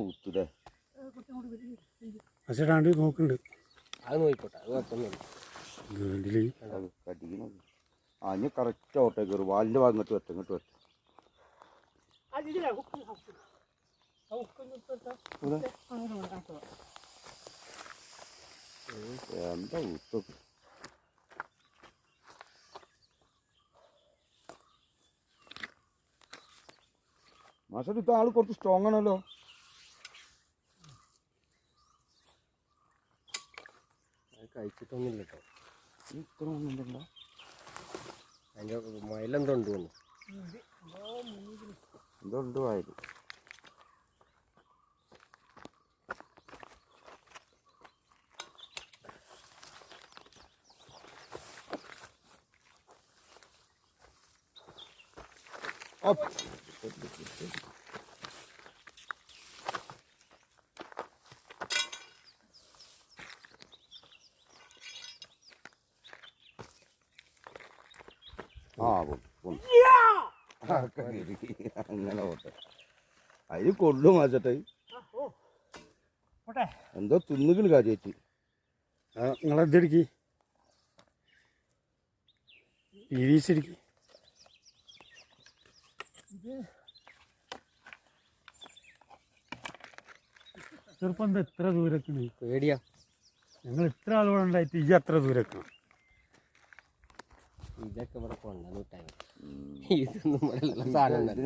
ഊത്തില്ലേ അച്ഛടാണ്ട് നോക്കുന്നുണ്ട്. അത് നോക്കിക്കോട്ടെ അത് കുഴപ്പമൊന്നുമില്ല. കറക്റ്റ് ഓട്ടേ കയറും. വാലിന്റെ ഭാഗം ഇങ്ങോട്ട് വെട്ടം ഇങ്ങോട്ട് വെട്ടം എന്താ ഊത്തൊക്കെ മാസ്റ്റർ ഇത്ത ആൾ കുറച്ച് സ്ട്രോങ് ആണല്ലോ. അത് കഴിച്ചിട്ടൊന്നുമില്ല കേട്ടോ. ഇത്ര ഒന്നും അതിന്റെ മയിലെന്തോ ഉണ്ട് തോന്നുന്നു. എന്തോ ഉണ്ട് പോന്നു, പോന്നു. ആ. അങ്ങനെ പോട്ടെ. അതിന് കൊള്ളും മാച്ചട്ടെ എന്തോ തിന്നുകൾ കാര്യായിട്ട് നിങ്ങളെന്തെടുക്കി വീശടിക്ക് ചെറുപ്പം എന്താ എത്ര ദൂരക്കണ് പേടിയാ. ഞങ്ങൾ ഇത്ര ആളുകൾ ഉണ്ടായിട്ട് ഈ അത്ര ദൂരക്കണം ഇതൊക്കെ ഇവിടെ കൊണ്ടുവന്നിട്ടായി ഇതൊന്നും ഇവിടെ സാധനം